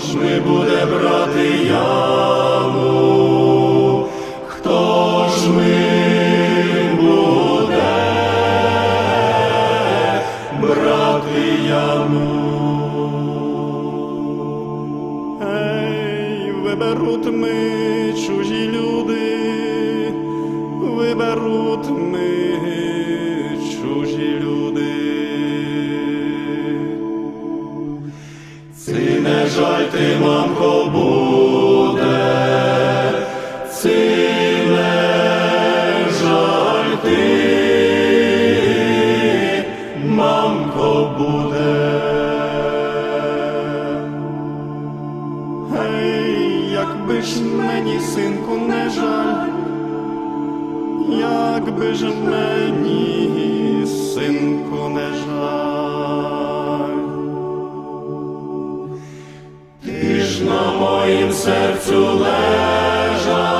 ж ми буде брати я. ти, мамко, буде, Силе жаль ти, мамко буде. Гей, якби ж мені, синку, не жаль, якби ж мені, синку, не жаль. моїм серцю лежать.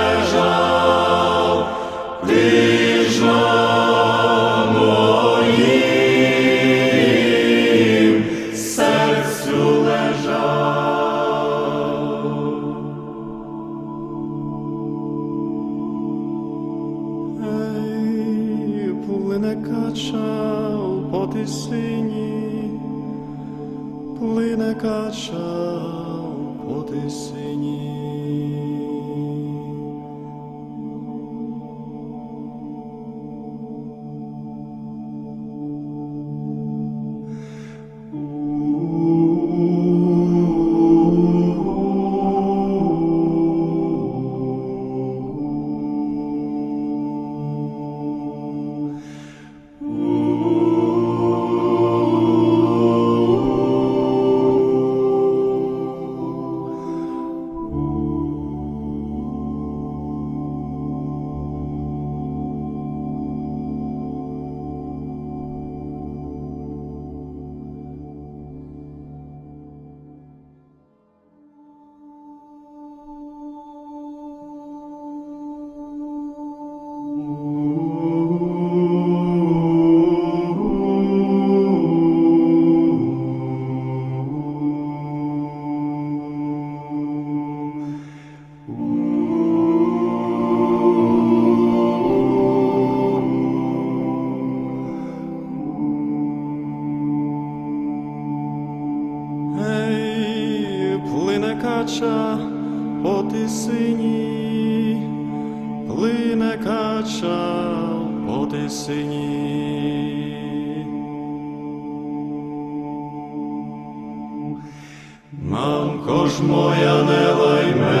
воді синій, плине кача води синій. Мамко ж моя не лайме.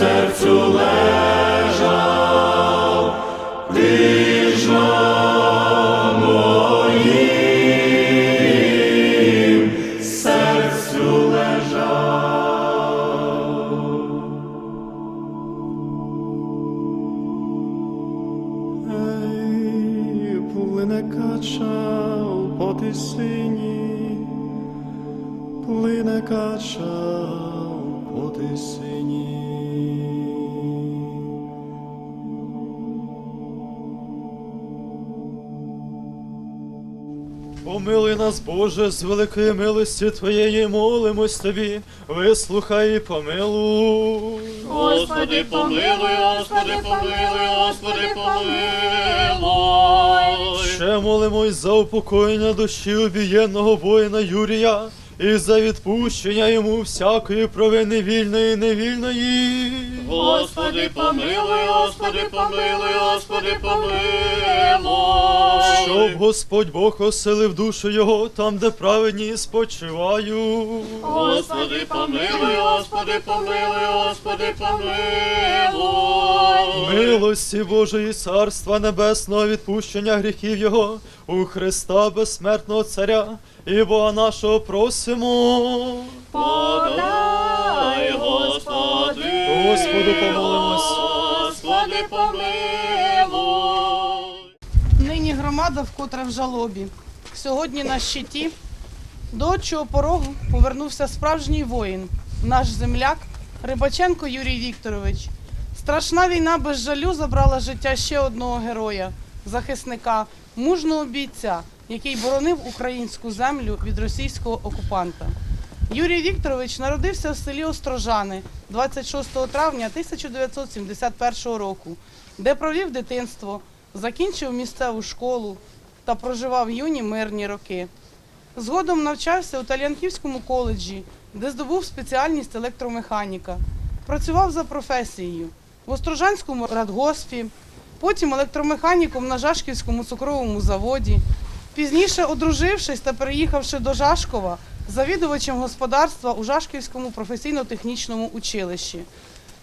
Серцю лежав, на моїм серцю лежав. Ей, плине кача по тисині, плине кача по Помилуй нас, Боже, з великої милості Твоєї молимось Тобі, вислухай і помилуй. Господи, помилуй, Господи, помилуй, Господи, помилуй. Ще молимось за упокоєння душі обієнного воїна Юрія і за відпущення йому всякої провини вільної і невільної. Господи, помилуй, Господи, помилуй, Господи, помилуй. Щоб Господь Бог оселив душу його там, де праведні спочивають. Господи, помилуй, Господи, помилуй, Господи, помилуй. Милості Божої Царства Небесного відпущення гріхів Його у Христа безсмертного Царя і Бога нашого просимо. Подай. Господу помолимось. Господи, помилуй. Нині громада вкотре в жалобі. Сьогодні на щиті до отчого порогу повернувся справжній воїн, наш земляк Рибаченко Юрій Вікторович. Страшна війна без жалю забрала життя ще одного героя, захисника, мужного бійця, який боронив українську землю від російського окупанта. Юрій Вікторович народився в селі Острожани 26 травня 1971 року, де провів дитинство, закінчив місцеву школу та проживав юні мирні роки. Згодом навчався у Тальянківському коледжі, де здобув спеціальність електромеханіка. Працював за професією в Острожанському радгоспі, потім електромеханіком на Жашківському цукровому заводі. Пізніше, одружившись та переїхавши до Жашкова, завідувачем господарства у Жашківському професійно-технічному училищі.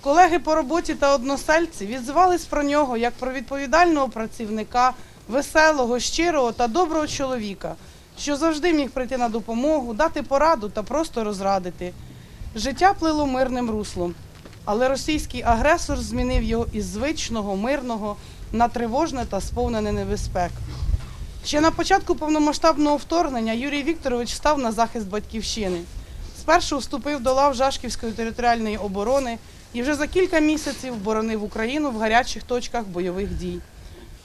Колеги по роботі та односельці відзивались про нього як про відповідального працівника, веселого, щирого та доброго чоловіка, що завжди міг прийти на допомогу, дати пораду та просто розрадити. Життя плило мирним руслом, але російський агресор змінив його із звичного, мирного на тривожне та сповнене небезпек. Ще на початку повномасштабного вторгнення Юрій Вікторович став на захист батьківщини. Спершу вступив до лав Жашківської територіальної оборони і вже за кілька місяців боронив Україну в гарячих точках бойових дій.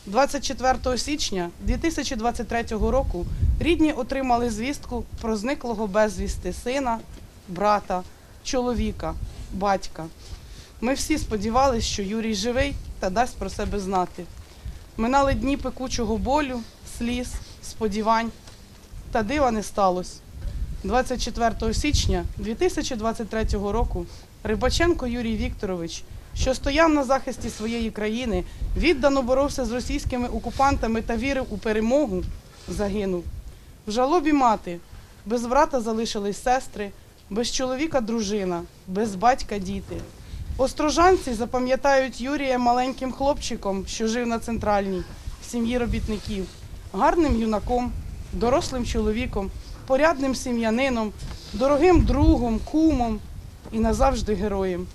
24 січня 2023 року рідні отримали звістку про зниклого безвісти сина, брата, чоловіка, батька. Ми всі сподівалися, що Юрій живий та дасть про себе знати. Минали дні пекучого болю, сліз, сподівань, та дива не сталося. 24 січня 2023 року Рибаченко Юрій Вікторович, що стояв на захисті своєї країни, віддано боровся з російськими окупантами та вірив у перемогу, загинув. В жалобі мати, без брата залишились сестри, без чоловіка дружина, без батька діти. Острожанці запам'ятають Юрія маленьким хлопчиком, що жив на центральній, в сім'ї робітників, гарним юнаком, дорослим чоловіком, порядним сім'янином, дорогим другом, кумом і назавжди героєм.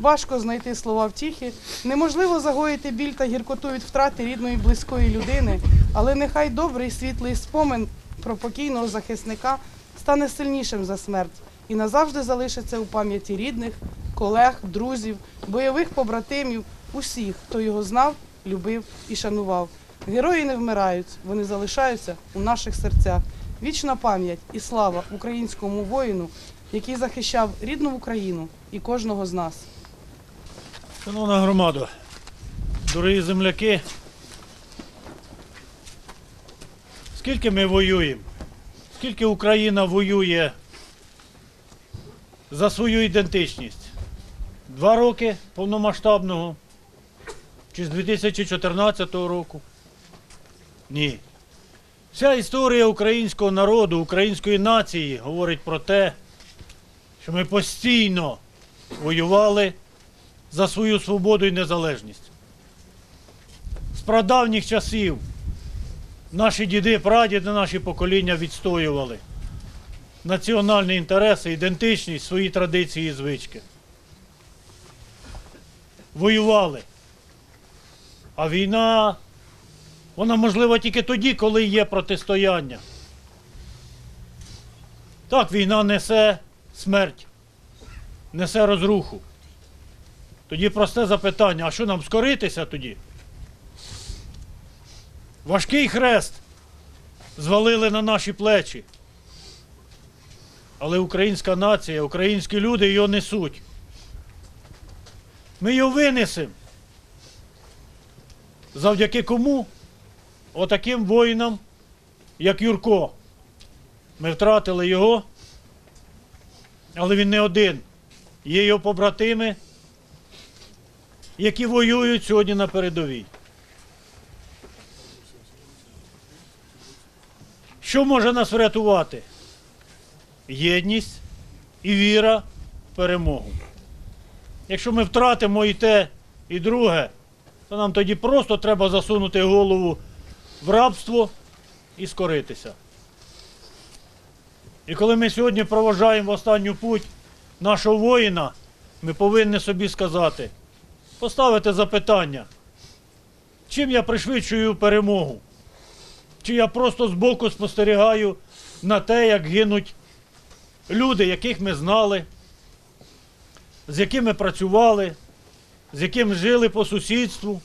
Важко знайти слова втіхи, неможливо загоїти біль та гіркоту від втрати рідної близької людини, але нехай добрий світлий спомин про покійного захисника стане сильнішим за смерть і назавжди залишиться у пам'яті рідних, колег, друзів, бойових побратимів, усіх, хто його знав, любив і шанував. Герої не вмирають, вони залишаються у наших серцях. Вічна пам'ять і слава українському воїну, який захищав рідну Україну і кожного з нас. Шановна громада, дорогі земляки, скільки ми воюємо? Скільки Україна воює за свою ідентичність? Два роки повномасштабного Чи з 2014 року? Ні. Вся історія українського народу, української нації говорить про те, що ми постійно воювали за свою свободу і незалежність. З прадавніх часів наші діди, прадіди, наші покоління відстоювали національні інтереси, ідентичність, свої традиції і звички. Воювали. А війна, вона можлива тільки тоді, коли є протистояння. Так, війна несе смерть, несе розруху. Тоді просте запитання, а що нам скоритися тоді? Важкий хрест звалили на наші плечі. Але українська нація, українські люди його несуть. Ми його винесемо. Завдяки кому? Отаким воїнам, як Юрко. Ми втратили його, але він не один. Є його побратими, які воюють сьогодні на передовій. Що може нас врятувати? Єдність і віра в перемогу. Якщо ми втратимо і те, і друге, то нам тоді просто треба засунути голову в рабство і скоритися. І коли ми сьогодні проважаємо останню путь нашого воїна, ми повинні собі сказати, поставити запитання, чим я пришвидшую перемогу? Чи я просто збоку спостерігаю на те, як гинуть люди, яких ми знали, з якими працювали, з якими жили по сусідству.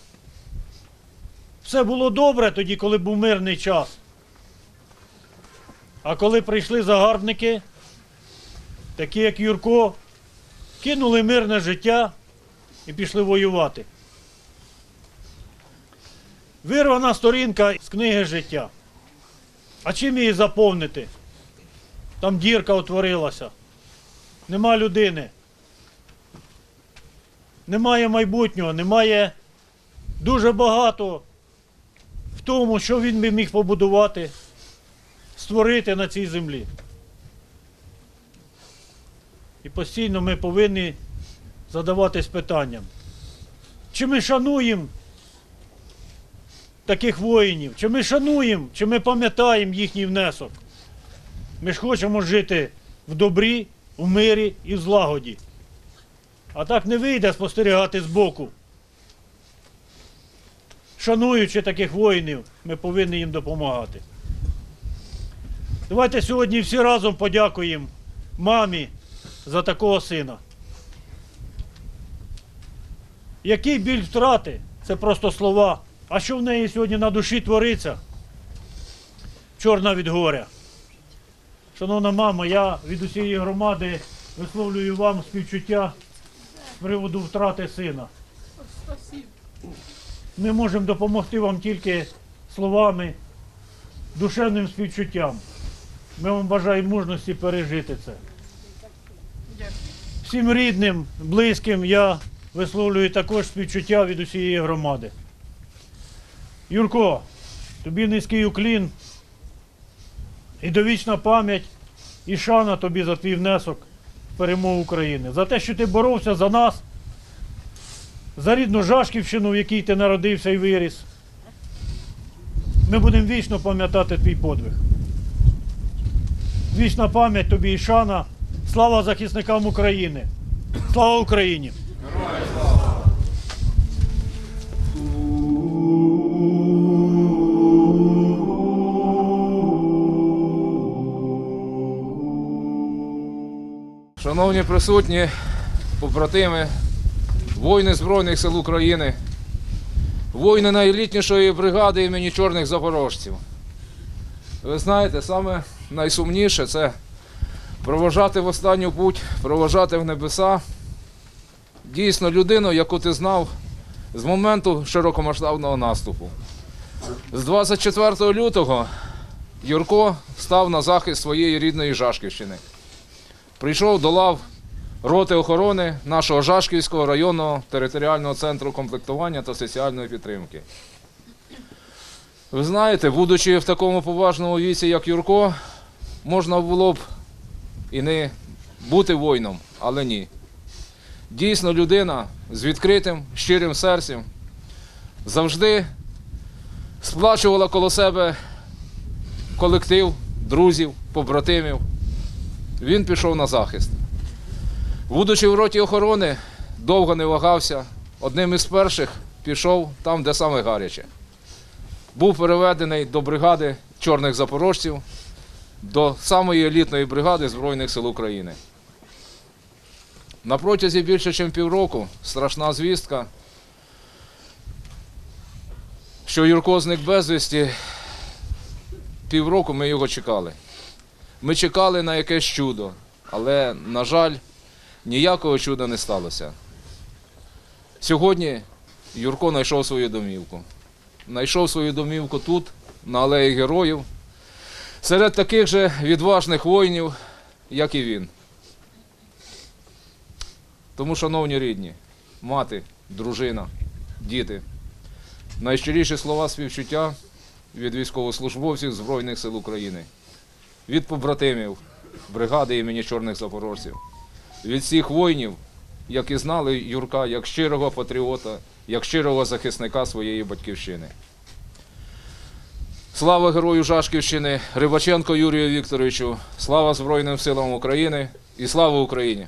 Все було добре тоді, коли був мирний час. А коли прийшли загарбники, такі як Юрко, кинули мирне життя і пішли воювати. Вирвана сторінка з книги життя. А чим її заповнити? Там дірка утворилася. Нема людини. Немає майбутнього, немає дуже багато тому, що він би міг побудувати, створити на цій землі. І постійно ми повинні задаватись питанням, чи ми шануємо таких воїнів, чи ми шануємо, чи ми пам'ятаємо їхній внесок. Ми ж хочемо жити в добрі, в мирі і в злагоді. А так не вийде спостерігати збоку. Шануючи таких воїнів, ми повинні їм допомагати. Давайте сьогодні всі разом подякуємо мамі за такого сина. Який біль втрати? Це просто слова. А що в неї сьогодні на душі твориться? Чорна від горя. Шановна мама, я від усієї громади висловлюю вам співчуття з приводу втрати сина. Ми можемо допомогти вам тільки словами, душевним співчуттям. Ми вам бажаємо мужності пережити це. Всім рідним, близьким я висловлюю також співчуття від усієї громади. Юрко, тобі низький уклін і довічна пам'ять і шана тобі за твій внесок в перемогу України. За те, що ти боровся за нас, за рідну Жашківщину, в якій ти народився і виріс. Ми будемо вічно пам'ятати твій подвиг. Вічна пам'ять тобі і шана. Слава захисникам України! Слава Україні! Шановні присутні, побратими, воїни Збройних сил України, воїни найелітнішої бригади імені Чорних Запорожців. Ви знаєте, саме найсумніше це проважати в останню путь, проважати в небеса. Дійсно, людину, яку ти знав з моменту широкомасштабного наступу. З 24 лютого Юрко став на захист своєї рідної Жашківщини прийшов до лав роти охорони нашого Жашківського районного територіального центру комплектування та соціальної підтримки. Ви знаєте, будучи в такому поважному віці, як Юрко, можна було б і не бути воїном, але ні. Дійсно, людина з відкритим, щирим серцем завжди сплачувала коло себе колектив, друзів, побратимів. Він пішов на захист. Будучи в роті охорони, довго не вагався. Одним із перших пішов там, де саме гаряче. Був переведений до бригади чорних запорожців, до самої елітної бригади Збройних сил України. На протязі більше, ніж півроку страшна звістка, що Юрко зник безвісті, півроку ми його чекали. Ми чекали на якесь чудо, але, на жаль, ніякого чуда не сталося. Сьогодні Юрко знайшов свою домівку. Знайшов свою домівку тут, на алеї героїв, серед таких же відважних воїнів, як і він. Тому, шановні рідні, мати, дружина, діти, найщиріші слова співчуття від військовослужбовців Збройних сил України, від побратимів бригади імені Чорних Запорожців, від всіх воїнів, які знали Юрка як щирого патріота, як щирого захисника своєї батьківщини. Слава герою Жашківщини, Рибаченко Юрію Вікторовичу, слава Збройним силам України і слава Україні!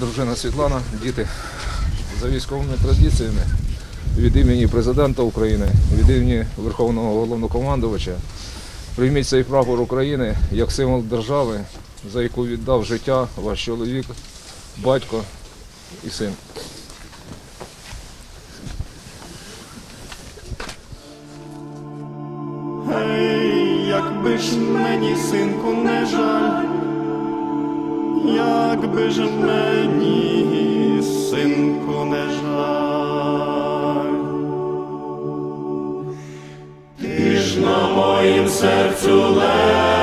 дружина Світлана, діти, за військовими традиціями від імені президента України, від імені Верховного головнокомандувача, прийміть цей прапор України як символ держави, за яку віддав життя ваш чоловік, батько і син. Жаль. Ти ж на моїм серцю лежав,